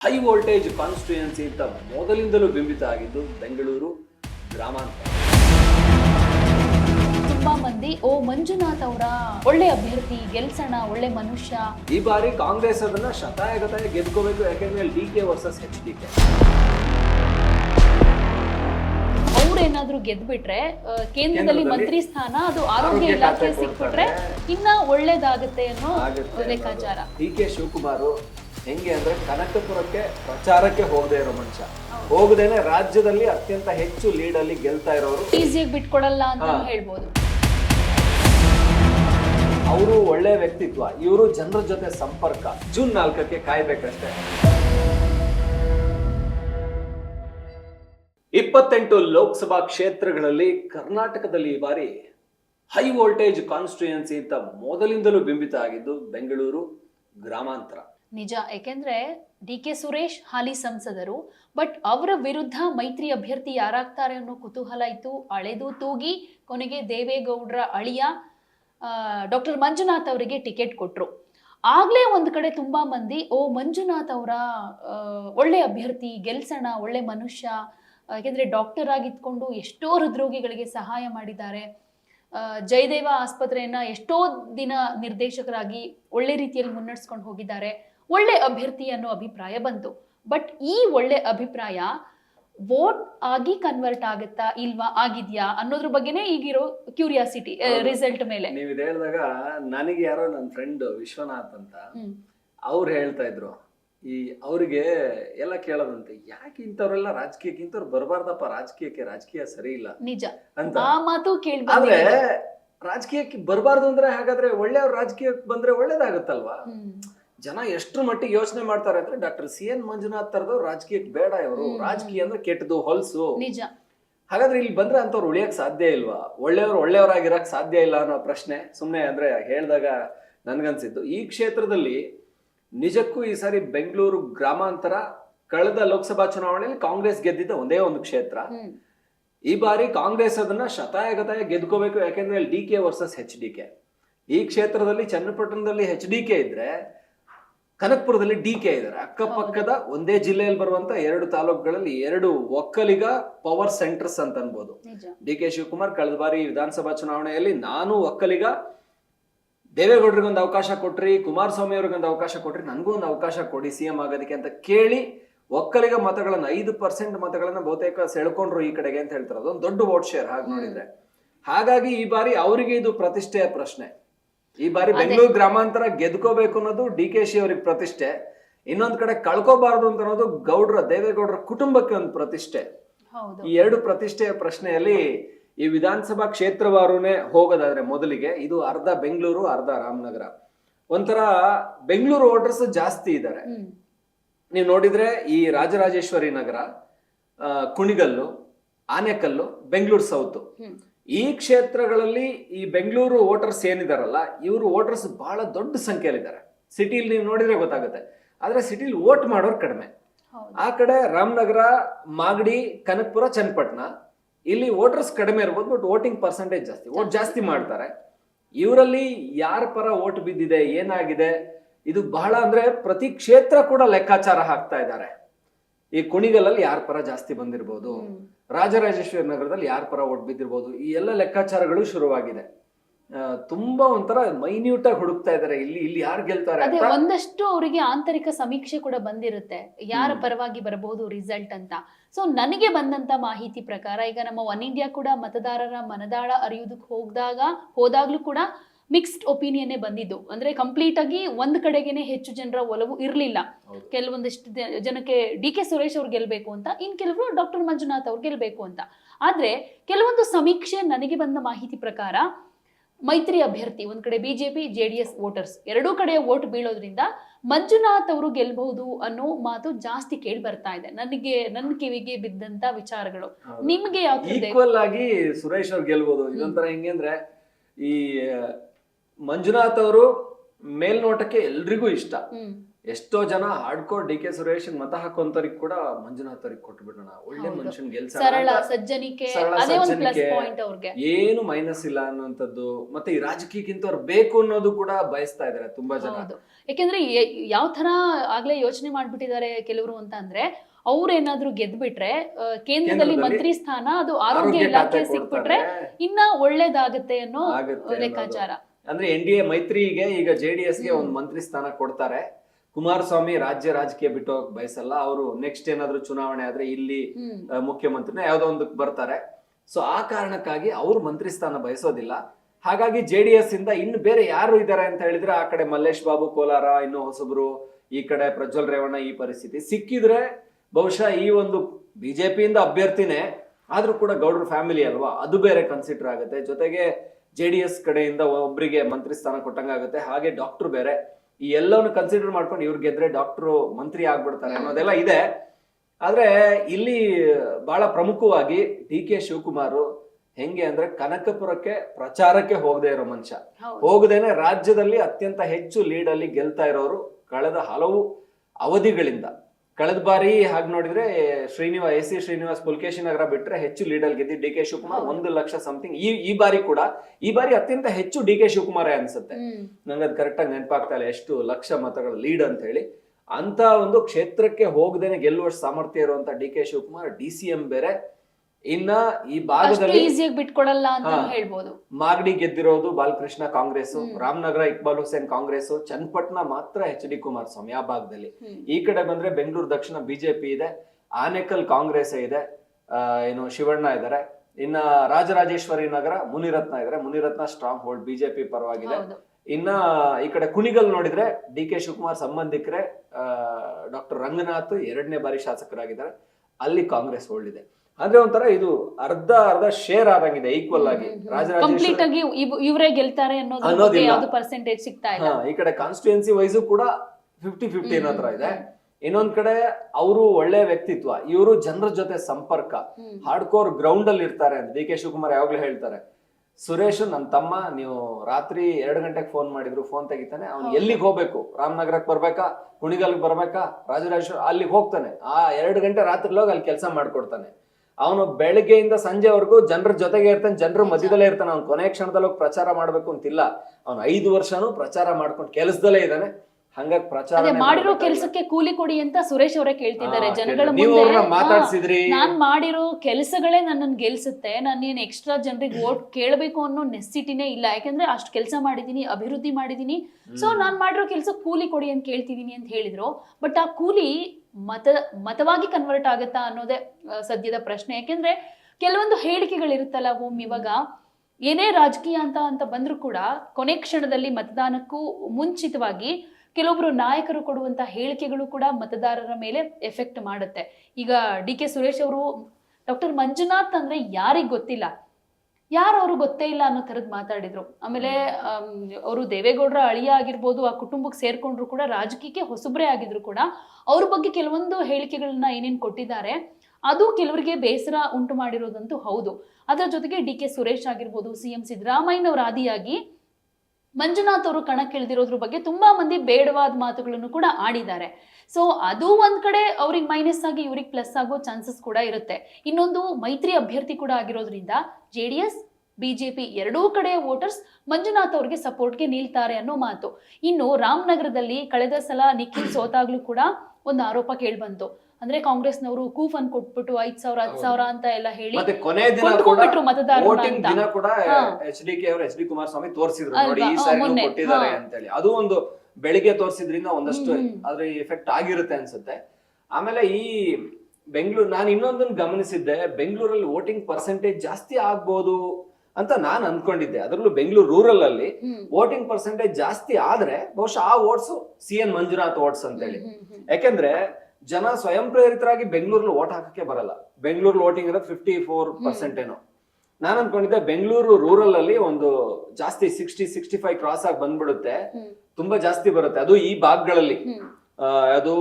High voltage constituency ಅಂತ ಮೊದಲಿಂದಲೂ ಬಿಂಬಿತ ಆಗಿದ್ದು ಬೆಂಗಳೂರು ಗ್ರಾಮಾಂತರ. ತುಂಬಾ ಮಂದಿ ಓ ಮಂಜುನಾಥ್ ಅವರ ಒಳ್ಳೆ ಅಭ್ಯರ್ಥಿ ಗೆಲ್ಸೋಣ ಒಳ್ಳೆ ಮನುಷ್ಯ. ಈ ಬಾರಿ ಕಾಂಗ್ರೆಸ್ ಅದನ್ನ ಶತಾಯಗತಾಯ ಗೆದ್ಕೋಬೇಕು ಯಾಕೆಂದ್ರೆ D K versus H D K. ಅವ್ರೇನಾದ್ರೂ ಗೆದ್ಬಿಟ್ರೆ ಆ, ಕೇಂದ್ರದಲ್ಲಿ ಮಂತ್ರಿ ಸ್ಥಾನ ಅದು ಆರೋಗ್ಯ ಇಲಾಖೆ ಸಿಕ್ಬಿಟ್ರೆ ಇನ್ನ ಒಳ್ಳೇದಾಗುತ್ತೆ ಅನ್ನೋ ಲೆಕ್ಕಾಚಾರ. ಡಿ ಕೆ ಶಿವಕುಮಾರ್ ಹೆಂಗೆ ಅಂದ್ರೆ ಕನಕಪುರಕ್ಕೆ ಪ್ರಚಾರಕ್ಕೆ ಹೋಗದೆ ಇರೋ ಮನುಷ್ಯ. ಹೋಗದೇನೆ ರಾಜ್ಯದಲ್ಲಿ ಅತ್ಯಂತ ಹೆಚ್ಚು ಲೀಡ್ ಅಲ್ಲಿ ಗೆಲ್ತಾ ಇರೋರು. ಈಸಿಯಾಗಿ ಬಿಟ್ಕೊಡಲ್ಲ ಅಂತ. ಹೇಳ್ಬೋದು. ಅವರು ಒಳ್ಳೆ ವ್ಯಕ್ತಿತ್ವ ಇವರು ಜನರ ಜೊತೆ ಸಂಪರ್ಕ ಜೂನ್ ನಾಲ್ಕಕ್ಕೆ ಕಾಯ್ಬೇಕಷ್ಟೇ. ಇಪ್ಪತ್ತೆಂಟು ಲೋಕಸಭಾ ಕ್ಷೇತ್ರಗಳಲ್ಲಿ ಕರ್ನಾಟಕದಲ್ಲಿ ಈ ಬಾರಿ ಹೈ ವೋಲ್ಟೇಜ್ ಕಾನ್ಸ್ಟಿಟ್ಯೂಯನ್ಸಿ ಅಂತ ಮೊದಲಿಂದಲೂ ಬಿಂಬಿತ ಆಗಿದ್ದು ಬೆಂಗಳೂರು ಗ್ರಾಮಾಂತರ. ನಿಜ ಯಾಕೆಂದ್ರೆ ಡಿ ಕೆ ಸುರೇಶ್ ಹಾಲಿ ಸಂಸದರು, ಬಟ್ ಅವರ ವಿರುದ್ಧ ಮೈತ್ರಿ ಅಭ್ಯರ್ಥಿ ಯಾರಾಗ್ತಾರೆ ಅನ್ನೋ ಕುತೂಹಲ ಇತ್ತು. ಅಳೆದು ತೂಗಿ ಕೊನೆಗೆ ದೇವೇಗೌಡರ ಅಳಿಯ ಡಾಕ್ಟರ್ ಮಂಜುನಾಥ್ ಅವರಿಗೆ ಟಿಕೆಟ್ ಕೊಟ್ಟರು ಆಗ್ಲೇ ಒಂದು ಕಡೆ ತುಂಬಾ ಮಂದಿ, ಓ, ಮಂಜುನಾಥ್ ಅವರ ಒಳ್ಳೆ ಅಭ್ಯರ್ಥಿ, ಗೆಲ್ಸೋಣ, ಒಳ್ಳೆ ಮನುಷ್ಯ ಯಾಕೆಂದರೆ ಡಾಕ್ಟರ್ ಆಗಿದ್ಕೊಂಡು ಎಷ್ಟೋ ಹೃದ್ರೋಗಿಗಳಿಗೆ ಸಹಾಯ ಮಾಡಿದ್ದಾರೆ. ಜಯದೇವ ಆಸ್ಪತ್ರೆಯನ್ನ ಎಷ್ಟೋ ದಿನ ನಿರ್ದೇಶಕರಾಗಿ ಒಳ್ಳೆ ರೀತಿಯಲ್ಲಿ ಮುನ್ನಡೆಸ್ಕೊಂಡು ಹೋಗಿದ್ದಾರೆ. ಒಳ್ಳೆ ಅಭ್ಯರ್ಥಿ ಅನ್ನೋ ಅಭಿಪ್ರಾಯ ಬಂತು. ಬಟ್ ಈ ಒಳ್ಳೆ ಅಭಿಪ್ರಾಯ ವೋಟ್ ಆಗಿ ಕನ್ವರ್ಟ್ ಆಗುತ್ತಾ ಇಲ್ವಾ ಆಗಿದ್ಯಾ ಅನ್ನೋದ್ರ ಬಗ್ಗೆನೇ ಈಗಿರೋ ಕ್ಯೂರಿಯಾಸಿಟಿ ರಿಸಲ್ಟ್ ಮೇಲೆ. ನೀವು ಇದು ಹೇಳಿದಾಗ ನನಗೆ ಯಾರೋ ನನ್ನ ಫ್ರೆಂಡ್ ವಿಶ್ವನಾಥ್ ಅಂತ. ಅವ್ರು ಹೇಳ್ತಾ ಇದ್ರು. ಈ ಅವ್ರಿಗೆ ಎಲ್ಲ ಕೇಳೋದಂತೆ ಯಾಕೆ ಇಂಥವ್ರೆಲ್ಲ ರಾಜಕೀಯಕ್ಕೆ ಇಂಥವ್ರು ಬರಬಾರ್ದಪ್ಪ ರಾಜಕೀಯಕ್ಕೆ ರಾಜಕೀಯ ಸರಿ ಇಲ್ಲ ನಿಜ. ಅಂತ. ಆ ಮಾತು ಕೇಳಿ ಆದ್ರೆ ರಾಜಕೀಯಕ್ಕೆ ಬರಬಾರ್ದು ಅಂದ್ರೆ ಹಾಗಾದ್ರೆ ಒಳ್ಳೆಯವ್ರು ರಾಜಕೀಯಕ್ಕೆ ಬಂದ್ರೆ ಒಳ್ಳೇದಾಗುತ್ತಲ್ವಾ? ಜನ ಎಷ್ಟು ಮಟ್ಟಿಗೆ ಯೋಚನೆ ಮಾಡ್ತಾರೆ ಅಂದ್ರೆ ಡಾಕ್ಟರ್ ಸಿ ಎನ್ ಮಂಜುನಾಥ್ ತರದವ್ರು ರಾಜಕೀಯಕ್ಕೆ ಬೇಡ ಇವರು. ರಾಜಕೀಯ ಅಂದ್ರೆ ಕೆಟ್ಟದು ಹೊಲ್ಸು. ನಿಜ. ಹಾಗಾದ್ರೆ ಇಲ್ಲಿ ಬಂದ್ರೆ ಅಂತವ್ರು ಉಳಿಯಕ್ ಸಾಧ್ಯ ಇಲ್ವಾ? ಒಳ್ಳೆಯವ್ರು ಒಳ್ಳೆಯವರಾಗಿರಕ್ ಸಾಧ್ಯ ಇಲ್ಲ ಅನ್ನೋ ಪ್ರಶ್ನೆ ಸುಮ್ಮನೆ ಅಂದ್ರೆ ಹೇಳಿದಾಗ ನನ್ಗನ್ಸಿದ್ದು. ಈ ಕ್ಷೇತ್ರದಲ್ಲಿ ನಿಜಕ್ಕೂ ಈ ಸಾರಿ ಬೆಂಗಳೂರು ಗ್ರಾಮಾಂತರ ಕಳೆದ ಲೋಕಸಭಾ ಚುನಾವಣೆಯಲ್ಲಿ ಕಾಂಗ್ರೆಸ್ ಗೆದ್ದಿದ್ದ ಒಂದೇ ಒಂದು ಕ್ಷೇತ್ರ. ಈ ಬಾರಿ ಕಾಂಗ್ರೆಸ್ ಅದನ್ನ ಶತಾಯಗತಾಯ ಗೆದ್ಕೋಬೇಕು ಯಾಕೆಂದ್ರೆ D K versus H D K. ಈ ಕ್ಷೇತ್ರದಲ್ಲಿ ಚನ್ನಪಟ್ಟಣದಲ್ಲಿ ಎಚ್ ಡಿ ಕೆ ಇದ್ರೆ ಕನಕ್ಪುರದಲ್ಲಿ ಡಿ ಕೆ ಇದ್ದಾರೆ. ಅಕ್ಕಪಕ್ಕದ ಒಂದೇ ಜಿಲ್ಲೆಯಲ್ಲಿ ಬರುವಂತ ಎರಡು ತಾಲೂಕುಗಳಲ್ಲಿ ಎರಡು ಒಕ್ಕಲಿಗ ಪವರ್ ಸೆಂಟರ್ಸ್ ಅಂತ ಅನ್ಬೋದು. ಡಿ ಕೆ ಶಿವಕುಮಾರ್ ಕಳೆದ ಬಾರಿ ವಿಧಾನಸಭಾ ಚುನಾವಣೆಯಲ್ಲಿ ನಾನು ಒಕ್ಕಲಿಗ ದೇವೇಗೌಡರಿಗೊಂದು ಅವಕಾಶ ಕೊಟ್ರಿ ಕುಮಾರಸ್ವಾಮಿ ಅವ್ರಿಗೊಂದು ಅವಕಾಶ ಕೊಟ್ರಿ ನನಗೂ ಒಂದು ಅವಕಾಶ ಕೊಡಿ ಸಿಎಂ ಆಗೋದಕ್ಕೆ ಅಂತ ಕೇಳಿ ಒಕ್ಕಲಿಗ ಮತಗಳನ್ನ ಐದು ಪರ್ಸೆಂಟ್ ಮತಗಳನ್ನ ಬಹುತೇಕ ಸೆಳ್ಕೊಂಡ್ರು ಈ ಕಡೆಗೆ ಅಂತ ಹೇಳ್ತಾರೆ. ಅದೊಂದು ದೊಡ್ಡ ವೋಟ್ ಶೇರ್ ಹಾಗೆ ನೋಡಿದ್ರೆ. ಹಾಗಾಗಿ ಈ ಬಾರಿ ಅವರಿಗೆ ಇದು ಪ್ರತಿಷ್ಠೆಯ ಪ್ರಶ್ನೆ. ಈ ಬಾರಿ ಬೆಂಗಳೂರು ಗ್ರಾಮಾಂತರ ಗೆದ್ಕೋಬೇಕು ಅನ್ನೋದು ಡಿ ಕೆ ಶಿ ಅವ್ರಿಗೆ ಪ್ರತಿಷ್ಠೆ. ಇನ್ನೊಂದ್ ಕಡೆ ಕಳ್ಕೋಬಾರದು ಅಂತ ಅನ್ನೋದು ಗೌಡ್ರ ದೇವೇಗೌಡರ ಕುಟುಂಬಕ್ಕೆ ಒಂದು ಪ್ರತಿಷ್ಠೆ. ಈ ಎರಡು ಪ್ರತಿಷ್ಠೆಯ ಪ್ರಶ್ನೆಯಲ್ಲಿ ಈ ವಿಧಾನಸಭಾ ಕ್ಷೇತ್ರವಾರುನೇ ಹೋಗೋದಾದ್ರೆ ಮೊದಲಿಗೆ ಇದು ಅರ್ಧ ಬೆಂಗಳೂರು ಅರ್ಧ ರಾಮನಗರ. ಒಂಥರ ಬೆಂಗಳೂರು ವೋಟರ್ಸ್ ಜಾಸ್ತಿ ಇದ್ದಾರೆ ನೀವು ನೋಡಿದ್ರೆ ಈ ರಾಜರಾಜೇಶ್ವರಿ ನಗರ ಕುಣಿಗಲ್ಲು ಆನೆಕಲ್ಲು ಬೆಂಗಳೂರು ಸೌತ್. ಈ ಕ್ಷೇತ್ರಗಳಲ್ಲಿ ಈ ಬೆಂಗಳೂರು ವೋಟರ್ಸ್ ಏನಿದಾರಲ್ಲ ಇವರು ವೋಟರ್ಸ್ ಬಹಳ ದೊಡ್ಡ ಸಂಖ್ಯೆಯಲ್ಲಿದ್ದಾರೆ. ಸಿಟಿಲಿ ನೀವು ನೋಡಿದ್ರೆ ಗೊತ್ತಾಗುತ್ತೆ. ಆದ್ರೆ ಸಿಟಿಲಿ ವೋಟ್ ಮಾಡೋರು ಕಡಿಮೆ. ಆ ಕಡೆ ರಾಮನಗರ ಮಾಗಡಿ ಕನಕಪುರ ಚನ್ನಪಟ್ಟಣ ಇಲ್ಲಿ ವೋಟರ್ಸ್ ಕಡಿಮೆ ಇರ್ಬೋದು ಬಟ್ ವೋಟಿಂಗ್ ಪರ್ಸೆಂಟೇಜ್ ಜಾಸ್ತಿ. ವೋಟ್ ಜಾಸ್ತಿ ಮಾಡ್ತಾರೆ. ಇವರಲ್ಲಿ ಯಾರ ಪರ ವೋಟ್ ಬಿದ್ದಿದೆ ಏನಾಗಿದೆ ಇದು ಬಹಳ ಅಂದ್ರೆ ಪ್ರತಿ ಕ್ಷೇತ್ರ ಕೂಡ ಲೆಕ್ಕಾಚಾರ ಹಾಕ್ತಾ ಇದ್ದಾರೆ. ಈ ಕುಣಿಗಲಲ್ಲಿ ಯಾರ ಪರ ಜಾಸ್ತಿ ಬಂದಿರ್ಬೋದು? ಹ್ಮ್. ರಾಜರಾಜೇಶ್ವರಿ ನಗರದಲ್ಲಿ ಯಾರ ಪರ ಓಟ್ ಬಿದ್ದಿರ್ಬೋದು? ಈ ಎಲ್ಲ ಲೆಕ್ಕಾಚಾರಗಳು ಶುರುವಾಗಿದೆ. ತುಂಬಾ ಒಂಥರ ಮೈನ್ಯೂಟ್ ಆಗಿ ಹುಡುಕ್ತಾ ಇದಾರೆ. ಇಲ್ಲಿ ಇಲ್ಲಿ ಯಾರು ಗೆಲ್ತಾರೆ ಅದೇ ಒಂದಷ್ಟು ಅವರಿಗೆ ಆಂತರಿಕ ಸಮೀಕ್ಷೆ ಕೂಡ ಬಂದಿರುತ್ತೆ. ಯಾರ ಪರವಾಗಿ ಬರಬಹುದು ರಿಸಲ್ಟ್ ಅಂತ. ಸೊ ನನಗೆ ಬಂದಂತ ಮಾಹಿತಿ ಪ್ರಕಾರ ಈಗ ನಮ್ಮ ಒನ್ ಇಂಡಿಯಾ ಕೂಡ ಮತದಾರರ ಮನದಾಳ ಅರಿಯುವುದಕ್ಕೆ ಹೋಗ್ದಾಗ ಹೋದಾಗ್ಲೂ ಕೂಡ ಮಿಕ್ಸ್ಡ್ ಒಪಿನಿಯನ್ನೇ ಬಂದಿದ್ದು. ಅಂದ್ರೆ ಕಂಪ್ಲೀಟ್ ಆಗಿ ಒಂದ್ ಕಡೆಗೇನೆ ಹೆಚ್ಚು ಜನರ ಒಲವು ಇರಲಿಲ್ಲ. ಕೆಲವೊಂದಿಷ್ಟು ಜನಕ್ಕೆ ಡಿ ಕೆ ಸುರೇಶ್ ಅವ್ರು ಗೆಲ್ಬೇಕು ಅಂತ ಇನ್ ಕೆಲವರು ಡಾಕ್ಟರ್ ಮಂಜುನಾಥ್ ಅವ್ರು ಗೆಲ್ಬೇಕು ಅಂತ. ಆದ್ರೆ ಕೆಲವೊಂದು ಸಮೀಕ್ಷೆ ನನಗೆ ಬಂದ ಮಾಹಿತಿ ಪ್ರಕಾರ ಮೈತ್ರಿ ಅಭ್ಯರ್ಥಿ ಒಂದ್ ಕಡೆ ಬಿಜೆಪಿ ಜೆಡಿಎಸ್ ವೋಟರ್ಸ್ ಎರಡೂ ಕಡೆ ವೋಟ್ ಬೀಳೋದ್ರಿಂದ ಮಂಜುನಾಥ್ ಅವರು ಗೆಲ್ಬಹುದು ಅನ್ನೋ ಮಾತು ಜಾಸ್ತಿ ಕೇಳಿ ಬರ್ತಾ ಇದೆ. ನನಗೆ ನನ್ನ ಕಿವಿಗೆ ಬಿದ್ದಂತ ವಿಚಾರಗಳು. ನಿಮ್ಗೆ ಯಾವ ಈಕ್ವಲ್ ಆಗಿ ಸುರೇಶ್ ಅವ್ರು ಗೆಲ್ಬಹುದು. ಇದೊಂಥರ ಹೆಂಗೆ ಅಂದ್ರೆ ಈ ಮಂಜುನಾಥ್ ಅವರು ಮೇಲ್ನೋಟಕ್ಕೆ ಎಲ್ರಿಗೂ ಇಷ್ಟ. ಎಷ್ಟೋ ಜನ ಹಾರ್ಡ್ಕೋರ್ ಡಿ ಕೆ ಸುರೇಶ್ ಮತ ಹಾಕೋಂತವ್ರಿಗೆ ಕೂಡ ಮಂಜುನಾಥ್ ಅವ್ರಿಗೆ ಕೊಟ್ಟು ಬಿಡೋಣ ಒಳ್ಳೆ. ಮನುಷ್ಯನ್ ಗೆಲ್ಸ ಏನು ಮೈನಸ್ ಇಲ್ಲ ಅನ್ನುವಂಥದ್ದು. ಮತ್ತೆ ಈ ರಾಜಕೀಯಕ್ಕಿಂತ ಅವ್ರು ಬೇಕು ಅನ್ನೋದು ಕೂಡ ಬಯಸ್ತಾ ಇದಾರೆ ತುಂಬಾ ಜನ. ಯಾಕೆಂದ್ರೆ ಯಾವ ತರ ಆಗ್ಲೇ ಯೋಚನೆ ಮಾಡ್ಬಿಟ್ಟಿದ್ದಾರೆ ಕೆಲವರು ಅಂತ ಅಂದ್ರೆ ಅವ್ರೇನಾದ್ರೂ ಗೆದ್ಬಿಟ್ರೆ ಕೇಂದ್ರದಲ್ಲಿ ಮಂತ್ರಿ ಸ್ಥಾನ ಅದು ಆರೋಗ್ಯ ಇಲಾಖೆ ಸಿಕ್ಬಿಟ್ರೆ ಇನ್ನ ಒಳ್ಳೇದಾಗತ್ತೆ ಅನ್ನೋ ಲೆಕ್ಕಾಚಾರ. ಅಂದ್ರೆ ಎನ್ ಡಿ ಎ ಮೈತ್ರಿಗೆ ಈಗ ಜೆ ಡಿ ಎಸ್ಗೆ ಒಂದು ಮಂತ್ರಿ ಸ್ಥಾನ ಕೊಡ್ತಾರೆ. ಕುಮಾರಸ್ವಾಮಿ ರಾಜ್ಯ ರಾಜಕೀಯ ಬಿಟ್ಟು ಹೋಗಕ್ ಬಯಸಲ್ಲ. ಅವರು ನೆಕ್ಸ್ಟ್ ಏನಾದ್ರು ಚುನಾವಣೆ ಆದ್ರೆ ಇಲ್ಲಿ ಮುಖ್ಯಮಂತ್ರಿನ ಯಾವ್ದೋ ಒಂದಕ್ಕೆ ಬರ್ತಾರೆ. ಸೊ ಆ ಕಾರಣಕ್ಕಾಗಿ ಅವ್ರು ಮಂತ್ರಿ ಸ್ಥಾನ ಬಯಸೋದಿಲ್ಲ. ಹಾಗಾಗಿ ಜೆ ಡಿ ಎಸ್ ಇಂದ ಇನ್ನು ಬೇರೆ ಯಾರು ಇದ್ದಾರೆ ಅಂತ ಹೇಳಿದ್ರೆ ಆ ಕಡೆ ಮಲ್ಲೇಶ್ ಬಾಬು ಕೋಲಾರ ಇನ್ನು ಹೊಸಬ್ರು ಈ ಕಡೆ ಪ್ರಜ್ವಲ್ ರೇವಣ್ಣ ಈ ಪರಿಸ್ಥಿತಿ ಸಿಕ್ಕಿದ್ರೆ ಬಹುಶಃ ಈ ಒಂದು ಬಿಜೆಪಿಯಿಂದ ಅಭ್ಯರ್ಥಿನೇ ಆದ್ರೂ ಕೂಡ ಗೌಡ್ರ ಫ್ಯಾಮಿಲಿ ಅಲ್ವಾ? ಅದು ಬೇರೆ ಕನ್ಸಿಡರ್ ಆಗುತ್ತೆ. ಜೊತೆಗೆ ಜೆ ಡಿ ಎಸ್ ಕಡೆಯಿಂದ ಒಬ್ಬರಿಗೆ ಮಂತ್ರಿ ಸ್ಥಾನ ಕೊಟ್ಟಂಗಾಗುತ್ತೆ. ಹಾಗೆ ಡಾಕ್ಟರ್ ಬೇರೆ. ಈ ಎಲ್ಲವನ್ನು ಕನ್ಸಿಡರ್ ಮಾಡ್ಕೊಂಡು ಇವ್ರು ಗೆದ್ರೆ ಡಾಕ್ಟ್ರು ಮಂತ್ರಿ ಆಗ್ಬಿಡ್ತಾರೆ ಅನ್ನೋದೆಲ್ಲ ಇದೆ. ಆದ್ರೆ ಇಲ್ಲಿ ಬಹಳ ಪ್ರಮುಖವಾಗಿ ಡಿ ಕೆ ಶಿವಕುಮಾರ್ ಹೆಂಗೆ ಅಂದ್ರೆ ಕನಕಪುರಕ್ಕೆ ಪ್ರಚಾರಕ್ಕೆ ಹೋಗದೆ ಇರೋ ಮನುಷ್ಯ. ಹೋಗದೇನೆ ರಾಜ್ಯದಲ್ಲಿ ಅತ್ಯಂತ ಹೆಚ್ಚು ಲೀಡ್ ಅಲ್ಲಿ ಗೆಲ್ತಾ ಇರೋರು ಕಳೆದ ಹಲವು ಅವಧಿಗಳಿಂದ. ಕಳೆದ ಬಾರಿ ಹಾಗೆ ನೋಡಿದ್ರೆ ಶ್ರೀನಿವಾಸ್ ಎಸ್ ಸಿ ಶ್ರೀನಿವಾಸ್ ಪುಲ್ಕೇಶಿ ನಗರ ಬಿಟ್ರೆ ಹೆಚ್ಚು ಲೀಡ್ ಅಲ್ಲಿ ಗೆದ್ದಿ ಡಿ ಕೆ ಶಿವಕುಮಾರ್. ಒಂದು ಲಕ್ಷ ಸಮಥಿಂಗ್ ಈ ಈ ಬಾರಿ ಕೂಡ ಈ ಬಾರಿ ಅತ್ಯಂತ ಹೆಚ್ಚು ಡಿ ಕೆ ಶಿವಕುಮಾರೇ ಅನ್ಸುತ್ತೆ. ಹ್ಮ್. ನಂಗೆ ಅದು ಕರೆಕ್ಟ್ ಆಗಿ ನೆನಪಾಗ್ತಾ ಇಲ್ಲ ಎಷ್ಟು ಲಕ್ಷ ಮತಗಳ ಲೀಡ್ ಅಂತ ಹೇಳಿ. ಅಂತ ಒಂದು ಕ್ಷೇತ್ರಕ್ಕೆ ಹೋಗದೇನೆ ಗೆಲ್ಲುವಷ್ಟು ಸಾಮರ್ಥ್ಯ ಇರುವಂತ D K Shivakumar D C M ಬೇರೆ ಇನ್ನ ಈ ಭಾಗದಲ್ಲಿ ಈಸಿಯಾಗಿ ಬಿಟ್ಕೊಡಲ್ಲ ಅಂತ. ಹೇಳ್ಬೋದು. ಮಾಗಡಿ ಗೆದ್ದಿರೋದು ಬಾಲಕೃಷ್ಣ ಕಾಂಗ್ರೆಸ್. ರಾಮನಗರ ಇಕ್ಬಾಲ್ ಹುಸೇನ್ ಕಾಂಗ್ರೆಸ್ ಚನ್ನಪಟ್ಟಣ ಮಾತ್ರ ಎಚ್ ಡಿ ಕುಮಾರಸ್ವಾಮಿ ಆ ಭಾಗದಲ್ಲಿ. ಈ ಕಡೆ ಬಂದ್ರೆ ಬೆಂಗಳೂರು ದಕ್ಷಿಣ ಬಿಜೆಪಿ ಇದೆ ಆನೇಕಲ್ ಕಾಂಗ್ರೆಸ್ ಇದೆ ಏನು ಶಿವಣ್ಣ ಇದಾರೆ. ಇನ್ನ ರಾಜರಾಜೇಶ್ವರಿ ನಗರ ಮುನಿರತ್ನ ಇದಾರೆ. ಮುನಿರತ್ನ ಸ್ಟ್ರಾಂಗ್ ಹೋಲ್ಡ್ ಬಿಜೆಪಿ ಪರವಾಗಿದೆ. ಇನ್ನ ಈ ಕಡೆ ಕುಣಿಗಲ್ ನೋಡಿದ್ರೆ ಡಿ ಕೆ ಶಿವಕುಮಾರ್ ಸಂಬಂಧಿಕರೇ ಡಾಕ್ಟರ್ ರಂಗನಾಥ್ ಎರಡನೇ ಬಾರಿ ಶಾಸಕರಾಗಿದ್ದಾರೆ. ಅಲ್ಲಿ ಕಾಂಗ್ರೆಸ್ ಹೋಲ್ಡ್ ಇದೆ. ಅಂದ್ರೆ ಒಂಥರ ಇದು ಅರ್ಧ ಅರ್ಧ ಶೇರ್ ಆದಂಗಿದೆ ಈಕ್ವಲ್ ಆಗಿ. ಕಂಪ್ಲೀಟ್ ಆಗಿ ಇವ್- ಇವ್ರೇ ಗೆಲ್ತಾರೆ ಅನ್ನೋದು ಬಗ್ಗೆ ಅನ್ನೋದಿಲ್ಲ. ಯಾವ್ದು ಪರ್ಸೆಂಟೇಜ್ ಸಿಗ್ತಾ ಇಲ್ಲ. ಹಾ, ಈ ಕಡೆ ಕಾನ್ಸ್ಟಿಟ್ಯೂನ್ಸಿ ವೈಸು ಕೂಡ ಫಿಫ್ಟಿ ಫಿಫ್ಟಿ ಅನ್ನೋ ತರ ಇದೆ. ಇನ್ನೊಂದ್ ಕಡೆ ಅವರು ಒಳ್ಳೆ ವ್ಯಕ್ತಿತ್ವ ಇವರು ಜನರ ಜೊತೆ ಸಂಪರ್ಕ ಹಾರ್ಡ್ ಕೋರ್ ಗ್ರೌಂಡ್ ಅಲ್ಲಿ ಇರ್ತಾರೆ ಅಂತ ಡಿ ಕೆ ಶಿವಕುಮಾರ್ ಯಾವಾಗ್ಲೂ ಹೇಳ್ತಾರೆ. ಸುರೇಶ್ ನನ್ನ ತಮ್ಮ ನೀವು ರಾತ್ರಿ ಎರಡು ಗಂಟೆಗೆ ಫೋನ್ ಮಾಡಿದ್ರು ಫೋನ್ ತೆಗಿತಾನೆ ಅವ್ನು. ಎಲ್ಲಿಗೆ ಹೋಗ್ಬೇಕು? ರಾಮನಗರಕ್ಕೆ ಬರ್ಬೇಕಾ? ಕುಣಿಗಲ್ಗೆ ಬರ್ಬೇಕಾ? ರಾಜರಾಜೇಶ್ವರ ಅಲ್ಲಿಗೆ ಹೋಗ್ತಾನೆ. ಆ ಎರಡು ಗಂಟೆ ರಾತ್ರಿ ಹೋಗಿ ಅಲ್ಲಿ ಕೆಲಸ ಮಾಡ್ಕೊಡ್ತಾನೆ. ಅವನು ಬೆಳಗ್ಗೆಯಿಂದ ಸಂಜೆವರೆಗೂ ಜನರ ಜೊತೆಗೆ ಇರ್ತಾನೆ ಜನರ ಮಧ್ಯದಲ್ಲೇ ಇರ್ತಾನೆ. ಅವ್ನು ಕೊನೆ ಕ್ಷಣದಲ್ಲಿ ಹೋಗಿ ಪ್ರಚಾರ ಮಾಡ್ಬೇಕು ಅಂತಿಲ್ಲ. ಅವ್ನು ಐದು ವರ್ಷನೂ ಪ್ರಚಾರ ಮಾಡ್ಕೊಂಡು ಕೆಲಸದಲ್ಲೇ ಇದ್ದಾನೆ. ಹಂಗಾಗಿ ಪ್ರಚಾರ ಮಾಡಿರೋ ಕೆಲಸಕ್ಕೆ ಕೂಲಿ ಕೊಡಿ ಅಂತ ಸುರೇಶ್ ಅವರೇ ಕೇಳ್ತಿದ್ದಾರೆ. ಜನಗಳ ಮಾತಾಡಿಸಿದ್ರಿ. ನಾನ್ ಮಾಡಿರೋ ಕೆಲಸಗಳೇ ನನ್ನನ್ನು ಗೆಲ್ಸುತ್ತೆ. ನಾನು ಏನ್ ಎಕ್ಸ್ಟ್ರಾ ಜನರಿಗೆ ಓಟ್ ಕೇಳಬೇಕು ಅನ್ನೋ ನೆಸ್ಸಿಟಿನೇ ಇಲ್ಲ. ಯಾಕಂದ್ರೆ ಅಷ್ಟು ಕೆಲಸ ಮಾಡಿದೀನಿ ಅಭಿವೃದ್ಧಿ ಮಾಡಿದೀನಿ ಸೊ ನಾನ್ ಮಾಡಿರೋ ಕೆಲಸ ಕೂಲಿ ಕೊಡಿ ಅಂತ ಕೇಳ್ತಿದೀನಿ ಅಂತ ಹೇಳಿದ್ರು. ಬಟ್ ಆ ಕೂಲಿ ಮತ, ಮತವಾಗಿ ಕನ್ವರ್ಟ್ ಆಗತ್ತಾ ಅನ್ನೋದೇ ಸದ್ಯದ ಪ್ರಶ್ನೆ. ಯಾಕೆಂದ್ರೆ ಕೆಲವೊಂದು ಹೇಳಿಕೆಗಳಿರುತ್ತಲ್ಲ ಓಮ್ ಇವಾಗ ಏನೇ ರಾಜಕೀಯ ಅಂತ ಅಂತ ಬಂದ್ರು ಕೂಡ ಕೊನೆ ಕ್ಷಣದಲ್ಲಿ ಮತದಾನಕ್ಕೂ ಮುಂಚಿತವಾಗಿ ಕೆಲವೊಬ್ರು ನಾಯಕರು ಕೊಡುವಂತ ಹೇಳಿಕೆಗಳು ಕೂಡ ಮತದಾರರ ಮೇಲೆ ಎಫೆಕ್ಟ್ ಮಾಡುತ್ತೆ. ಈಗ ಡಿ ಕೆ ಸುರೇಶ್ ಅವರು, ಡಾಕ್ಟರ್ ಮಂಜುನಾಥ್ ಅಂದ್ರೆ ಯಾರಿಗ್ ಗೊತ್ತಿಲ್ಲ. ಯಾರು ಅವರು ಗೊತ್ತೇ ಇಲ್ಲ ಅನ್ನೋ ಥರದ್ ಮಾತಾಡಿದ್ರು. ಆಮೇಲೆ ಅವರು ದೇವೇಗೌಡರ ಅಳಿಯ ಆಗಿರ್ಬೋದು ಆ ಕುಟುಂಬಕ್ಕೆ ಸೇರ್ಕೊಂಡ್ರು ಕೂಡ ರಾಜಕೀಯಕ್ಕೆ ಹೊಸಬ್ರೇ ಆಗಿದ್ರು ಕೂಡ ಅವ್ರ ಬಗ್ಗೆ ಕೆಲವೊಂದು ಹೇಳಿಕೆಗಳನ್ನ ಏನೇನು ಕೊಟ್ಟಿದ್ದಾರೆ, ಅದು ಕೆಲವರಿಗೆ ಬೇಸರ ಉಂಟು ಮಾಡಿರೋದಂತೂ ಹೌದು. ಅದರ ಜೊತೆಗೆ ಡಿ ಕೆ ಸುರೇಶ್ ಆಗಿರ್ಬೋದು, ಸಿ ಎಂ ಸಿದ್ದರಾಮಯ್ಯನವರ ಆದಿಯಾಗಿ ಮಂಜುನಾಥ್ ಅವರು ಕಣಕ್ಕಿಳಿದಿರೋದ್ರ ಬಗ್ಗೆ ತುಂಬಾ ಮಂದಿ ಬೇಡವಾದ ಮಾತುಗಳನ್ನು ಕೂಡ ಆಡಿದ್ದಾರೆ. ಸೊ ಅದು ಒಂದ್ ಕಡೆ ಅವ್ರಿಗೆ ಮೈನಸ್ ಆಗಿ ಇವ್ರಿಗೆ ಪ್ಲಸ್ ಆಗೋ ಚಾನ್ಸಸ್ ಕೂಡ ಇರುತ್ತೆ. ಇನ್ನೊಂದು ಮೈತ್ರಿ ಅಭ್ಯರ್ಥಿ ಕೂಡ ಆಗಿರೋದ್ರಿಂದ ಜೆ ಡಿ ಎಸ್ ಬಿಜೆಪಿ ಎರಡೂ ಕಡೆಯ ವೋಟರ್ಸ್ ಮಂಜುನಾಥ್ ಅವ್ರಿಗೆ ಸಪೋರ್ಟ್ಗೆ ನಿಲ್ತಾರೆ ಅನ್ನೋ ಮಾತು. ಇನ್ನು ರಾಮನಗರದಲ್ಲಿ ಕಳೆದ ಸಲ ನಿಖಿಲ್ ಸೋತಾಗ್ಲೂ ಕೂಡ ಒಂದು ಆರೋಪ ಕೇಳ್ಬಂತು. ಅಂದ್ರೆ ಕಾಂಗ್ರೆಸ್ನವರು ಕೂಫನ್ ಕೊಟ್ಬಿಟ್ಟು ಐದ್ ಸಾವಿರ ಹತ್ತು ಸಾವಿರ ಅಂತ ಎಲ್ಲ ಹೇಳಿ ಮತ್ತೆ ಕೊನೆ ದಿನ ಕೂಡ ಕೊಂಡ್ಕೊಂಡ್ಬಿಟ್ರು ಮತದಾರರನ್ನ ವೋಟಿಂಗ್ ದಿನ ಕೂಡ ಹಾ. ಎಚ್ ಡಿ ಕೆ ಅವರು ಎಚ್ ಡಿ ಕುಮಾರಸ್ವಾಮಿ ತೋರಿಸಿದ್ರು? ನೋಡಿ ಈ ಸಾರಿ ಕೊಟ್ಟಿದ್ದಾರೆ. ಅಂತೇಳಿ ಅದು ಒಂದು ಬೆಳಿಗ್ಗೆ ತೋರಿಸಿದ್ರಿಂದ ಒಂದಷ್ಟು. ಅದ್ರ ಎಫೆಕ್ಟ್ ಆಗಿರುತ್ತೆ ಅನ್ಸುತ್ತೆ ಆಮೇಲೆ ಈ ಬೆಂಗಳೂರು ನಾನು ಇನ್ನೊಂದನ್ನು ಗಮನಿಸಿದ್ದೆ ಬೆಂಗಳೂರಲ್ಲಿ ವೋಟಿಂಗ್ ಪರ್ಸೆಂಟೇಜ್ ಜಾಸ್ತಿ ಆಗ್ಬೋದು ಅಂತ ನಾನು ಅನ್ಕೊಂಡಿದ್ದೆ ಅದರಲ್ಲೂ ಬೆಂಗಳೂರು ರೂರಲ್ ಅಲ್ಲಿ. ವೋಟಿಂಗ್ ಪರ್ಸೆಂಟೇಜ್ ಜಾಸ್ತಿ ಆದ್ರೆ ಬಹುಶಃ ಆ votes C N Manjunath votes ಅಂತೇಳಿ. ಯಾಕೆಂದ್ರೆ ಜನ ಸ್ವಯಂ ಪ್ರೇರಿತರಾಗಿ ಬೆಂಗಳೂರಲ್ಲಿ ವೋಟ್ ಹಾಕಕ್ಕೆ ಬರಲ್ಲ. ಬೆಂಗಳೂರು ವೋಟಿಂಗ್ ಇರೋದು ಫಿಫ್ಟಿ ಫೋರ್ ಪರ್ಸೆಂಟ್ ಏನೋ. ನಾನು ಅನ್ಕೊಂಡಿದ್ದೆ ಬೆಂಗಳೂರು ರೂರಲ್ ಅಲ್ಲಿ ಒಂದು ಜಾಸ್ತಿ ಸಿಕ್ಸ್ಟಿ ಸಿಕ್ಸ್ಟಿ ಫೈವ್ ಕ್ರಾಸ್ ಆಗಿ ಬಂದ್ಬಿಡುತ್ತೆ. ತುಂಬಾ ಜಾಸ್ತಿ ಬರುತ್ತೆ. ಅದು ಈ ಭಾಗಗಳಲ್ಲಿ. ಅದು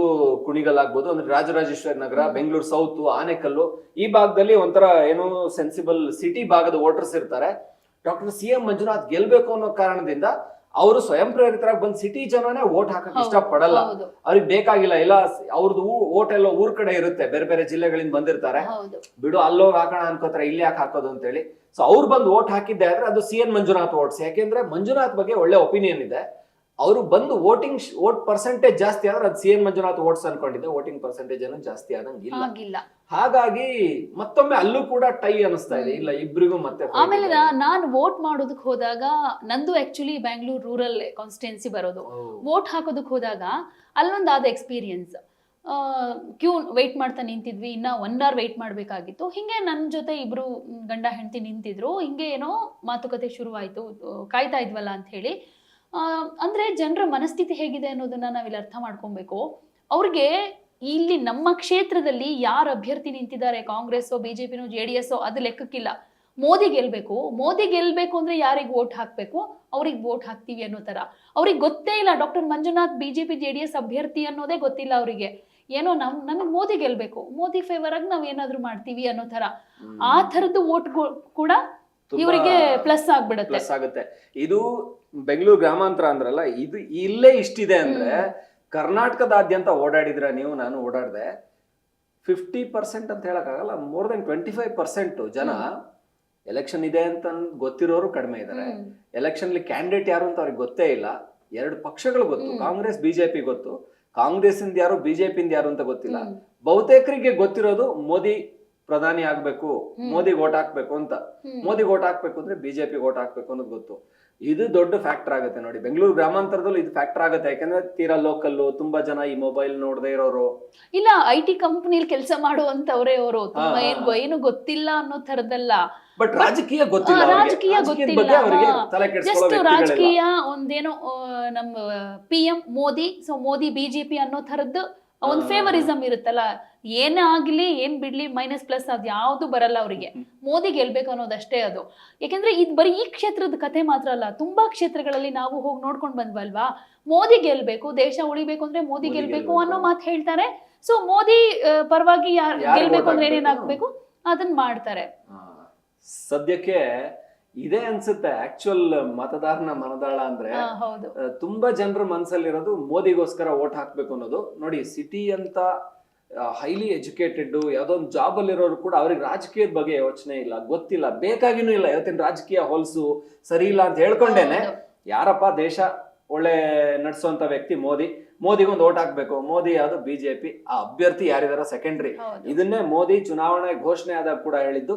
ಕುಣಿಗಲ್ ಆಗ್ಬೋದು ಅಂದ್ರೆ ರಾಜರಾಜೇಶ್ವರಿ ನಗರ ಬೆಂಗಳೂರು ಸೌತ್ ಆನೆಕಲ್ಲು. ಈ ಭಾಗದಲ್ಲಿ ಒಂಥರ ಏನೋ ಸೆನ್ಸಿಬಲ್ ಸಿಟಿ ಭಾಗದ ವೋಟರ್ಸ್ ಇರ್ತಾರೆ. ಡಾಕ್ಟರ್ ಸಿ ಎಂ ಮಂಜುನಾಥ್ ಗೆಲ್ಬೇಕು ಅನ್ನೋ ಕಾರಣದಿಂದ ಅವರು ಸ್ವಯಂ ಪ್ರೇರಿತರಾಗಿ ಬಂದ್ ಸಿಟಿ ಜನನೇ ವೋಟ್ ಹಾಕಕ್ ಇಷ್ಟ ಪಡಲ್ಲ ಅವ್ರಿಗೆ ಬೇಕಾಗಿಲ್ಲ ಇಲ್ಲ ಅವ್ರದ್ದು ಓಟ್ ಎಲ್ಲ ಊರ್ ಕಡೆ ಇರುತ್ತೆ ಬೇರೆ ಬೇರೆ ಜಿಲ್ಲೆಗಳಿಂದ ಬಂದಿರ್ತಾರೆ. ಬಿಡು ಅಲ್ಲೋಗ್ ಹಾಕೋಣ ಅನ್ಕೋತಾರೆ ಇಲ್ಲಿ ಯಾಕೆ ಹಾಕೋದು ಅಂತೇಳಿ. ಸೊ ಅವ್ರು ಬಂದು ವೋಟ್ ಹಾಕಿದ್ದೆ ಆದ್ರೆ ಅದು ಸಿ ಎನ್ ಮಂಜುನಾಥ್ ಓಟ್ಸ್ ಯಾಕೆಂದ್ರೆ ಮಂಜುನಾಥ್ ಬಗ್ಗೆ ಒಳ್ಳೆ ಒಪಿನಿಯನ್ ಇದೆ. ಅವರು ಬಂದು ವೋಟಿಂಗ್ ವೋಟ್ ಪರ್ಸೆಂಟೇಜ್ ಜಾಸ್ತಿ ಆದ್ರೆ ಅದು ಸಿ ಎನ್ ಮಂಜುನಾಥ್ ವೋಟ್ಸ್ ಅನ್ಕೊಂಡಿದ್ದೆ. ವೋಟಿಂಗ್ ಪರ್ಸೆಂಟೇಜ್ ಏನು ಜಾಸ್ತಿ ಆದಂಗಿಲ್ಲ. ಆಗಿಲ್ಲ ಹಾಗಾಗಿ ಮತ್ತೊಮ್ಮೆ ಅಲ್ಲೂ ಕೂಡ ಟೈ ಅನಿಸ್ತಾ ಇದೆ. ಇಲ್ಲ ಇಬ್ರಿಗೂ ಮತ್ತೆ ಆಮೇಲೆ. ನಾ- ನಾನು ವೋಟ್ ಮಾಡೋದಕ್ಕೆ ಹೋದಾಗ ನಂದು ಆಕ್ಚುಲಿ ಬ್ಯಾಂಗ್ಳೂರ್ ರೂರಲ್ ಕಾನ್ಸ್ಟಿಟ್ಯೂನ್ಸಿ ಬರೋದು. ವೋಟ್ ಹಾಕೋದಕ್ಕೆ ಹೋದಾಗ ಅಲ್ಲೊಂದು ಆದ ಎಕ್ಸ್ಪೀರಿಯನ್ಸ್ ಕ್ಯೂ ವೆಯ್ಟ್ ಮಾಡ್ತಾ ನಿಂತಿದ್ವಿ. ಇನ್ನ ಒನ್ ಅವರ್ ವೆಯ್ಟ್ ಮಾಡ್ಬೇಕಾಗಿತ್ತು. ಹಿಂಗೆ ನನ್ನ ಜೊತೆ ಇಬ್ರು ಮ್, ಗಂಡ ಹೆಂಡತಿ ನಿಂತಿದ್ರು. ಹಿಂಗೆ ಏನೋ ಮಾತುಕತೆ ಶುರುವಾಯಿತು. ಕಾಯ್ತಾ ಇದ್ವಲ್ಲ ಅಂತ ಹೇಳಿ. ಅಂದ್ರೆ ಜನರ ಮನಸ್ಥಿತಿ ಹೇಗಿದೆ ಅನ್ನೋದನ್ನ ನಾವಿಲ್ಲಿ ಅರ್ಥ ಮಾಡ್ಕೊಬೇಕು. ಅವ್ರಿಗೆ ಇಲ್ಲಿ ನಮ್ಮ ಕ್ಷೇತ್ರದಲ್ಲಿ ಯಾರು ಅಭ್ಯರ್ಥಿ ನಿಂತಿದ್ದಾರೆ? ಕಾಂಗ್ರೆಸ್ ಬಿಜೆಪಿನೋ ಜೆ ಡಿ ಎಸ್ ಅದು ಲೆಕ್ಕಕ್ಕಿಲ್ಲ. ಮೋದಿ ಗೆಲ್ಬೇಕು. ಮೋದಿ ಗೆಲ್ಬೇಕು ಅಂದ್ರೆ ಯಾರಿಗೆ ವೋಟ್ ಹಾಕ್ಬೇಕು? ಅವ್ರಿಗೆ ವೋಟ್ ಹಾಕ್ತೀವಿ ಅನ್ನೋ ತರ ಅವ್ರಿಗೆ ಗೊತ್ತೇ ಇಲ್ಲ doctor Manjunath BJP J D S ಅಭ್ಯರ್ಥಿ ಅನ್ನೋದೇ ಗೊತ್ತಿಲ್ಲ ಅವರಿಗೆ. ಏನೋ ನಮ್ ನಮಗೆ ಮೋದಿ ಗೆಲ್ಬೇಕು. ಮೋದಿ ಫೇವರ್ ಆಗಿ ನಾವ್ ಏನಾದ್ರು ಮಾಡ್ತೀವಿ ಅನ್ನೋ ತರ ಆ ತರದ್ದು ವೋಟ್ ಕೂಡ ಇವರಿಗೆ ಪ್ಲಸ್ ಆಗ್ಬಿಡುತ್ತೆ. ಪ್ಲಸ್ ಆಗುತ್ತೆ. ಇದು ಬೆಂಗಳೂರು ಗ್ರಾಮಾಂತರ ಅಂದ್ರಲ್ಲ ಇದು ಇಲ್ಲೇ ಇಷ್ಟಿದೆ ಅಂದ್ರೆ ಕರ್ನಾಟಕದಾದ್ಯಂತ ಓಡಾಡಿದ್ರ ನೀವು ನಾನು ಓಡಾಡ್ದೆ ಫಿಫ್ಟಿ ಪರ್ಸೆಂಟ್ ಅಂತ ಹೇಳಕ್ಕಾಗಲ್ಲ more than twenty five percent ಜನ ಎಲೆಕ್ಷನ್ ಇದೆ ಅಂತ ಗೊತ್ತಿರೋರು ಕಡಿಮೆ ಇದ್ದಾರೆ. ಎಲೆಕ್ಷನ್ ಅಲ್ಲಿ ಕ್ಯಾಂಡಿಡೇಟ್ ಯಾರು ಅಂತ ಅವ್ರಿಗೆ ಗೊತ್ತೇ ಇಲ್ಲ. ಎರಡು ಪಕ್ಷಗಳು ಗೊತ್ತು ಕಾಂಗ್ರೆಸ್ ಬಿಜೆಪಿ ಗೊತ್ತು. ಕಾಂಗ್ರೆಸ್ ಇಂದ ಯಾರು ಬಿಜೆಪಿ ಇಂದ ಯಾರು ಅಂತ ಗೊತ್ತಿಲ್ಲ. ಬಹುತೇಕರಿಗೆ ಗೊತ್ತಿರೋದು ಮೋದಿ ಪ್ರಧಾನಿ ಆಗ್ಬೇಕು. ಮೋದಿ ಓಟ್ ಹಾಕ್ಬೇಕು ಅಂತ. ಮೋದಿ ಓಟ್ ಹಾಕ್ಬೇಕು ಅಂದ್ರೆ ಬಿಜೆಪಿ ಓಟ್ ಹಾಕ್ಬೇಕು ಅನ್ನೋದು ಗೊತ್ತು. ಇದು ದೊಡ್ಡ ಫ್ಯಾಕ್ಟರ್ ಆಗುತ್ತೆ ನೋಡಿ. ಬೆಂಗಳೂರು ಗ್ರಾಮಾಂತರದಲ್ಲಿ ಇದು ಫ್ಯಾಕ್ಟರ್ ಆಗುತ್ತೆ. ಯಾಕಂದ್ರೆ ತೀರಾ ಲೋಕಲ್ ತುಂಬಾ ಜನ ಈ ಮೊಬೈಲ್ ನೋಡದೇ ಇರೋರು. ಇಲ್ಲ ಐ ಟಿ ಕಂಪನಿಲಿ ಕೆಲಸ ಮಾಡುವಂತವ್ರೆ ಅವರು. ತುಂಬಾ ಏನ್ ಗೊತ್ತಿಲ್ಲ ಅನ್ನೋ ತರದಲ್ಲ ಬಟ್ ರಾಜಕೀಯ ಗೊತ್ತಿಲ್ಲ. ರಾಜಕೀಯ ಗೊತ್ತಿಲ್ಲ, ಜಸ್ಟ್. ರಾಜಕೀಯ ಒಂದೇನೋ ನಮ್ ನಮ್ಮ P M Modi so Modi BJP ಅನ್ನೋ ತರದ್ದು ಒಂದ್ ಫೇವರಿಸಮ್ ಇರುತ್ತಲ್ಲ ಏನೇ ಆಗಲಿ ಏನ್ ಬಿಡ್ಲಿ ಮೈನಸ್ ಪ್ಲಸ್ ಅದ್ ಯಾವ್ದು ಬರಲ್ಲ ಅವರಿಗೆ. ಮೋದಿ ಗೆಲ್ಬೇಕು ಅನ್ನೋದಷ್ಟೇ ಅದು. ಯಾಕೆಂದ್ರೆ ಇದು ಬರೀ ಈ ಕ್ಷೇತ್ರದ ಕತೆ ಮಾತ್ರ ಅಲ್ಲ ತುಂಬಾ ಕ್ಷೇತ್ರಗಳಲ್ಲಿ ನಾವು ಹೋಗಿ ನೋಡ್ಕೊಂಡ್ ಬಂದ್ವಲ್ವಾ? ಮೋದಿ ಗೆಲ್ಬೇಕು ದೇಶ ಉಳಿಬೇಕು ಅಂದ್ರೆ ಮೋದಿ ಗೆಲ್ಬೇಕು. ಅನ್ನೋ ಮಾತು ಹೇಳ್ತಾರೆ. ಸೊ ಮೋದಿ ಪರವಾಗಿ ಯಾರ್ ಗೆಲ್ಬೇಕು ಅಂದ್ರೆ ಏನೇನ್ ಹಾಕ್ಬೇಕು? ಹಾಕ್ಬೇಕು ಅದನ್ನ ಮಾಡ್ತಾರೆ. ಸದ್ಯಕ್ಕೆ ಇದೇ ಅನ್ಸುತ್ತೆ. ಆಕ್ಚುಯಲ್ ಮತದಾರನ ಮನದಾಳ ಅಂದ್ರೆ ತುಂಬಾ ಜನರ ಮನಸ್ಸಲ್ಲಿರೋದು ಮೋದಿಗೋಸ್ಕರ ಓಟ್ ಹಾಕ್ಬೇಕು ಅನ್ನೋದು. ನೋಡಿ ಸಿಟಿ ಅಂತ ಹೈಲಿ ಎಜುಕೇಟೆಡ್ ಯಾವ್ದೋ ಒಂದು ಜಾಬ್ ಅಲ್ಲಿರೋರು ಕೂಡ ಅವ್ರಿಗೆ ರಾಜಕೀಯದ ಬಗ್ಗೆ ಯೋಚನೆ ಇಲ್ಲ ಗೊತ್ತಿಲ್ಲ. ಬೇಕಾಗಿನೂ ಇಲ್ಲ. ಇವತ್ತಿನ ರಾಜಕೀಯ ಹೊಲಸು ಸರಿ ಇಲ್ಲ ಅಂತ ಹೇಳ್ಕೊಂಡೇನೆ. ಯಾರಪ್ಪ ದೇಶ ಒಳ್ಳೆ ನಡೆಸುವಂತ ವ್ಯಕ್ತಿ ಮೋದಿ? ಮೋದಿಗೊಂದು ಓಟ್ ಹಾಕ್ಬೇಕು. ಮೋದಿ ಯಾವ್ದು? ಬಿಜೆಪಿ ಆ ಅಭ್ಯರ್ಥಿ ಯಾರಿದಾರ ಸೆಕೆಂಡ್ರಿ ಇದನ್ನೇ ಮೋದಿ ಚುನಾವಣೆ ಘೋಷಣೆ ಆದಾಗ ಕೂಡ ಹೇಳಿದ್ದು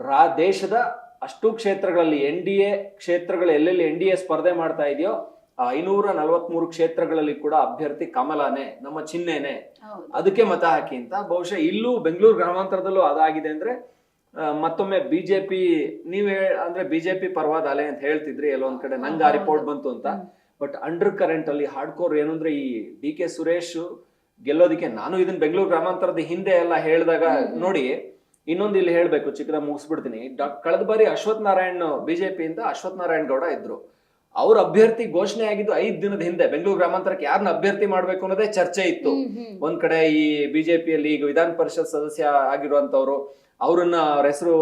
ರಾ ದೇಶದ ಅಷ್ಟು ಕ್ಷೇತ್ರಗಳಲ್ಲಿ ಎನ್ ಡಿ ಎ ಕ್ಷೇತ್ರಗಳು ಎಲ್ಲೆಲ್ಲಿ ಎನ್ ಡಿ ಎ ಸ್ಪರ್ಧೆ ಮಾಡ್ತಾ ಇದೆಯೋ ಆ ಐನೂರ ನಲವತ್ಮೂರು ಕ್ಷೇತ್ರಗಳಲ್ಲಿ ಕೂಡ ಅಭ್ಯರ್ಥಿ ಕಮಲಾನೇ ನಮ್ಮ ಚಿಹ್ನೆನೆ ಅದಕ್ಕೆ ಮತ ಹಾಕಿ ಅಂತ. ಬಹುಶಃ ಇಲ್ಲೂ ಬೆಂಗಳೂರು ಗ್ರಾಮಾಂತರದಲ್ಲೂ ಅದಾಗಿದೆ ಅಂದ್ರೆ ಮತ್ತೊಮ್ಮೆ ಬಿಜೆಪಿ ನೀವ್ ಅಂದ್ರೆ ಬಿಜೆಪಿ ಪರವಾದ ಅಲೆ ಅಂತ ಹೇಳ್ತಿದ್ರಿ ಎಲ್ಲೊಂದ್ ಕಡೆ. ನಂಗೆ ಆ ರಿಪೋರ್ಟ್ ಬಂತು ಅಂತ. ಬಟ್ ಅಂಡರ್ ಕರೆಂಟ್ ಅಲ್ಲಿ ಹಾರ್ಡ್ಕೋರ್ ಏನಂದ್ರೆ ಈ ಡಿ ಕೆ ಸುರೇಶ್ ಗೆಲ್ಲೋದಿಕ್ಕೆ ನಾನು ಇದನ್ನ ಬೆಂಗಳೂರು ಗ್ರಾಮಾಂತರದ ಹಿಂದೆ ಎಲ್ಲ ಹೇಳಿದಾಗ. ನೋಡಿ ಇನ್ನೊಂದು ಇಲ್ಲಿ ಹೇಳ್ಬೇಕು ಚಿಕ್ಕದ ಮುಗಿಸ್ಬಿಡ್ತೀನಿ. ಕಳೆದ ಬಾರಿ ಅಶ್ವಥ್ ನಾರಾಯಣ್ ಇಂದ ಅಶ್ವಥ್ ನಾರಾಯಣ್ ಗೌಡ ಇದ್ರು. ಅವ್ರ ಅಭ್ಯರ್ಥಿ ಘೋಷಣೆ ಆಗಿದ್ದು ಐದ್ ದಿನದ ಹಿಂದೆ. ಬೆಂಗಳೂರು ಗ್ರಾಮಾಂತರಕ್ಕೆ ಯಾರನ್ನ ಅಭ್ಯರ್ಥಿ ಮಾಡ್ಬೇಕು ಅನ್ನೋದೇ ಚರ್ಚೆ ಇತ್ತು. ಒಂದ್ ಕಡೆ ಈ ಬಿಜೆಪಿಯಲ್ಲಿ ಈಗ ವಿಧಾನ ಪರಿಷತ್ ಸದಸ್ಯ ಆಗಿರುವಂತವ್ರು ಅವ್ರನ್ನ ಅವ್ರ ಹೆಸರು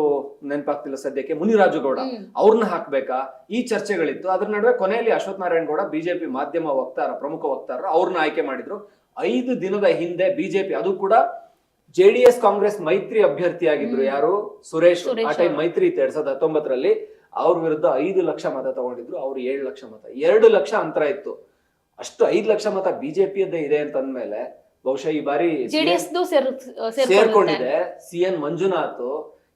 ನೆನಪಾಗ್ತಿಲ್ಲ ಸದ್ಯಕ್ಕೆ ಮುನಿರಾಜು ಗೌಡ. ಹ್ಮ್. ಅವ್ರನ್ನ ಹಾಕ್ಬೇಕಾ? ಈ ಚರ್ಚೆಗಳಿತ್ತು. ಅದ್ರ ನಡುವೆ ಕೊನೆಯಲ್ಲಿ ಅಶ್ವಥ್ ನಾರಾಯಣ್ ಗೌಡ ಬಿಜೆಪಿ ಮಾಧ್ಯಮ ವಕ್ತಾರ ಪ್ರಮುಖ ವಕ್ತಾರರು ಅವ್ರನ್ನ ಆಯ್ಕೆ ಮಾಡಿದ್ರು. ಐದು ದಿನದ ಹಿಂದೆ ಬಿಜೆಪಿ ಅದು ಕೂಡ ಜೆಡಿಎಸ್ ಕಾಂಗ್ರೆಸ್ ಮೈತ್ರಿ ಅಭ್ಯರ್ಥಿ ಆಗಿದ್ರು ಯಾರು? ಸುರೇಶ್. ಆ ಟೈಮ್ ಮೈತ್ರಿ ಇತ್ತು ಎರಡ್ ಸಾವಿರದ ಹತ್ತೊಂಬತ್ತರಲ್ಲಿ. ಅವ್ರ ವಿರುದ್ಧ ಐದು ಲಕ್ಷ ಮತ ತಗೊಂಡಿದ್ರು. ಅವ್ರು ಏಳು ಲಕ್ಷ ಮತ. ಎರಡು ಲಕ್ಷ ಅಂತರ ಇತ್ತು. ಅಷ್ಟು ಐದು ಲಕ್ಷ ಮತ ಬಿಜೆಪಿಯದ್ದೇ ಇದೆ ಅಂತ ಅಂದ್ಮೇಲೆ ಬಹುಶಃ ಈ ಬಾರಿ ಸೇರ್ಕೊಂಡಿದೆ. ಸಿ ಎನ್ ಮಂಜುನಾಥ್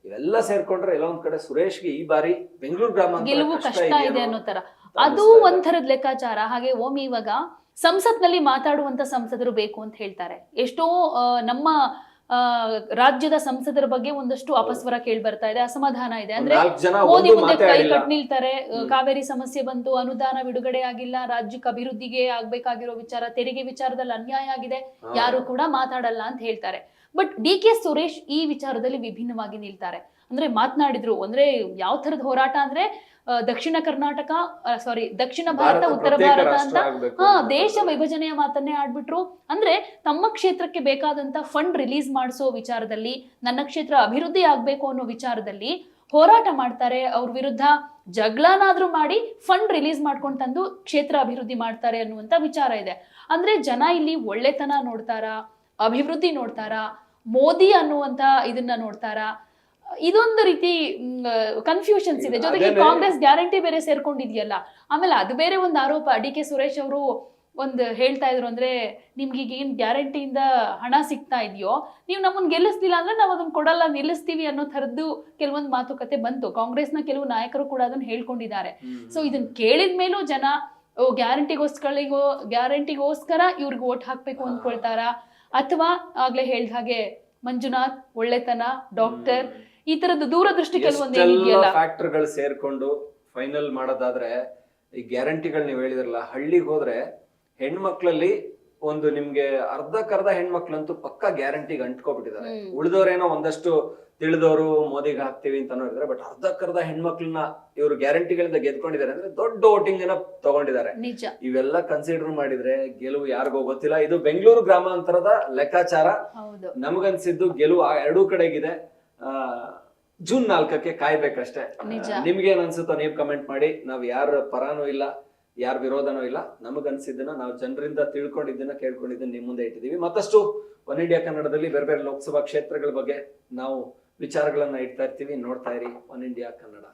ಇವೆಲ್ಲ ಸೇರ್ಕೊಂಡ್ರೆ ಎಲ್ಲ ಒಂದ್ ಕಡೆ ಸುರೇಶ್ಗೆ ಈ ಬಾರಿ ಬೆಂಗಳೂರು ಗ್ರಾಮ ಕಷ್ಟ ಇದೆ ಅನ್ನೋ ತರ ಅದು ಒಂಥರದ್ ಲೆಕ್ಕಾಚಾರ. ಹಾಗೆ ಓಮಿ ಇವಾಗ ಸಂಸತ್ನಲ್ಲಿ ಮಾತಾಡುವಂತ ಸಂಸದರು ಬೇಕು ಅಂತ ಹೇಳ್ತಾರೆ. ಎಷ್ಟೋ ನಮ್ಮ ರಾಜ್ಯದ ಸಂಸದರ ಬಗ್ಗೆ ಒಂದಷ್ಟು ಅಪಸ್ವರ ಕೇಳಿ ಬರ್ತಾ ಇದೆ ಅಸಮಾಧಾನ ಇದೆ. ಅಂದ್ರೆ ಮೋದಿ ಮುಂದೆ ಕೈ ಕಟ್ಟಿ ಕಟ್ ನಿಲ್ತಾರೆ ಕಾವೇರಿ ಸಮಸ್ಯೆ ಬಂತು ಅನುದಾನ ಬಿಡುಗಡೆ ಆಗಿಲ್ಲ ರಾಜ್ಯಕ್ಕೆ ಅಭಿವೃದ್ಧಿಗೆ ಆಗ್ಬೇಕಾಗಿರೋ ವಿಚಾರ ತೆರಿಗೆ ವಿಚಾರದಲ್ಲಿ ಅನ್ಯಾಯ ಆಗಿದೆ ಯಾರು ಕೂಡ ಮಾತಾಡಲ್ಲ ಅಂತ ಹೇಳ್ತಾರೆ. ಬಟ್ ಡಿ ಕೆ ಸುರೇಶ್ ಈ ವಿಚಾರದಲ್ಲಿ ವಿಭಿನ್ನವಾಗಿ ನಿಲ್ತಾರೆ. ಅಂದ್ರೆ ಮಾತನಾಡಿದ್ರು. ಅಂದ್ರೆ ಯಾವ ತರದ ಹೋರಾಟ ಅಂದ್ರೆ ದಕ್ಷಿಣ ಕರ್ನಾಟಕ ಸಾರಿ ದಕ್ಷಿಣ ಭಾರತ ಉತ್ತರ ಭಾರತ ಅಂತ ಹಾ ದೇಶ ವಿಭಜನೆಯ ಮಾತನ್ನೇ ಆಡ್ಬಿಟ್ರು. ಅಂದ್ರೆ ತಮ್ಮ ಕ್ಷೇತ್ರಕ್ಕೆ ಬೇಕಾದಂತ ಫಂಡ್ ರಿಲೀಸ್ ಮಾಡಿಸೋ ವಿಚಾರದಲ್ಲಿ ನನ್ನ ಕ್ಷೇತ್ರ ಅಭಿವೃದ್ಧಿ ಆಗ್ಬೇಕು ಅನ್ನೋ ವಿಚಾರದಲ್ಲಿ ಹೋರಾಟ ಮಾಡ್ತಾರೆ. ಅವ್ರ ವಿರುದ್ಧ ಜಗಳನಾದ್ರೂ ಮಾಡಿ ಫಂಡ್ ರಿಲೀಸ್ ಮಾಡ್ಕೊಂಡು ತಂದು ಕ್ಷೇತ್ರ ಅಭಿವೃದ್ಧಿ ಮಾಡ್ತಾರೆ ಅನ್ನುವಂತ ವಿಚಾರ ಇದೆ. ಅಂದ್ರೆ ಜನ ಇಲ್ಲಿ ಒಳ್ಳೆತನ ನೋಡ್ತಾರಾ? ಅಭಿವೃದ್ಧಿ ನೋಡ್ತಾರಾ? ಮೋದಿ ಅನ್ನುವಂತ ಇದನ್ನ ನೋಡ್ತಾರಾ? ಇದೊಂದು ರೀತಿ ಕನ್ಫ್ಯೂಷನ್ಸ್ ಇದೆ. ಜೊತೆಗೆ ಕಾಂಗ್ರೆಸ್ ಗ್ಯಾರಂಟಿ ಬೇರೆ ಸೇರ್ಕೊಂಡಿದ್ಯಲ್ಲ. ಆಮೇಲೆ ಅದು ಬೇರೆ ಒಂದು ಆರೋಪ. ಡಿ ಕೆ ಸುರೇಶ್ ಅವರು ಒಂದು ಹೇಳ್ತಾ ಇದ್ರು ಅಂದ್ರೆ ನಿಮ್ಗೆ ಈಗ ಏನ್ ಗ್ಯಾರಂಟಿಯಿಂದ ಹಣ ಸಿಗ್ತಾ ಇದೆಯೋ? ನೀವು ನಮ್ಮನ್ನ ಗೆಲ್ಲಿಸ್ಲಿಲ್ಲ ಅಂದ್ರೆ ನಾವು ಅದನ್ನ ಕೊಡಲ್ಲ. ನಿಲ್ಲಿಸ್ತೀವಿ ಅನ್ನೋ ಥರದ್ದು ಕೆಲವೊಂದು ಮಾತುಕತೆ ಬಂತು. ಕಾಂಗ್ರೆಸ್ನ ಕೆಲವು ನಾಯಕರು ಕೂಡ ಅದನ್ನ ಹೇಳ್ಕೊಂಡಿದ್ದಾರೆ. ಸೊ ಇದನ್ನ ಕೇಳಿದ ಮೇಲೂ ಜನ ಓ ಗ್ಯಾರಂಟಿಗೋಸ್ಕರಿಗೋ ಗ್ಯಾರಂಟಿಗೋಸ್ಕರ ಇವ್ರಿಗೆ ವೋಟ್ ಹಾಕ್ಬೇಕು ಅಂದ್ಕೊಳ್ತಾರ? ಅಥವಾ ಆಗ್ಲೇ ಹೇಳ್ದ ಹಾಗೆ ಮಂಜುನಾಥ್ ಒಳ್ಳೆತನ ಡಾಕ್ಟರ್ ಈ ತರದ ದೂರದೃಷ್ಟಿ ಕೆಲವೊಂದು ಫ್ಯಾಕ್ಟರ್ಗಳು ಸೇರ್ಕೊಂಡು ಫೈನಲ್ ಮಾಡೋದಾದ್ರೆ ಈ ಗ್ಯಾರಂಟಿಗಳು ನೀವು ಹೇಳಿದ್ರಲ್ಲ ಹಳ್ಳಿಗೆ ಹೋದ್ರೆ ಹೆಣ್ಮಕ್ಳಲ್ಲಿ ಒಂದು ನಿಮ್ಗೆ ಅರ್ಧಕ್ಕರ್ಧ ಹೆಣ್ಮಕ್ಳಂತೂ ಪಕ್ಕಾ ಗ್ಯಾರಂಟಿಗೆ ಅಂಟ್ಕೊಬಿಟ್ಟಿದ್ದಾರೆ. ಉಳಿದವರೇನೋ ಒಂದಷ್ಟು ತಿಳಿದವರು ಮೋದಿಗೆ ಹಾಕ್ತಿವಿ ಅಂತ ಇದ್ದಾರೆ ಬಟ್ ಅರ್ಧಕ್ಕರ್ಧ ಹೆಣ್ಮಕ್ಳನ್ನ ಇವರು ಗ್ಯಾರಂಟಿಗಳಿಂದ ಗೆದ್ಕೊಂಡಿದ್ದಾರೆ ಅಂದ್ರೆ ದೊಡ್ಡ ವೋಟಿಂಗ್ ಅನ್ನ ತಗೊಂಡಿದ್ದಾರೆ ಇವೆಲ್ಲ ಕನ್ಸಿಡರ್ ಮಾಡಿದ್ರೆ ಗೆಲುವು ಯಾರಿಗೋ ಗೊತ್ತಿಲ್ಲ. ಇದು ಬೆಂಗಳೂರು ಗ್ರಾಮಾಂತರದ ಲೆಕ್ಕಾಚಾರ. ನಮಗನ್ಸಿದ್ದು ಗೆಲುವು ಆ ಎರಡೂ ಕಡೆಗಿದೆ. ಜೂನ್ ನಾಲ್ಕಕ್ಕೆ ಕಾಯ್ಬೇಕಷ್ಟೇ. ನಿಮ್ಗೆ ಏನ್ ಅನ್ಸುತ್ತೋ ನೀವ್ ಕಮೆಂಟ್ ಮಾಡಿ. ನಾವ್ ಯಾರ ಪರಾನೂ ಇಲ್ಲ ಯಾರ ವಿರೋಧನೂ ಇಲ್ಲ. ನಮಗನ್ಸಿದ್ದನ್ನ ನಾವು ಜನರಿಂದ ತಿಳ್ಕೊಂಡಿದ್ದನ್ನ ಕೇಳ್ಕೊಂಡಿದ್ದನ್ನ ನಿಮ್ ಮುಂದೆ ಇಟ್ಟಿದೀವಿ. ಮತ್ತಷ್ಟು ಒನ್ ಇಂಡಿಯಾ ಕನ್ನಡದಲ್ಲಿ ಬೇರೆ ಬೇರೆ ಲೋಕಸಭಾ ಕ್ಷೇತ್ರಗಳ ಬಗ್ಗೆ ನಾವು ವಿಚಾರಗಳನ್ನ ಇಡ್ತಾ ಇರ್ತೀವಿ. ನೋಡ್ತಾ ಇರಿ ಒನ್ ಇಂಡಿಯಾ ಕನ್ನಡ.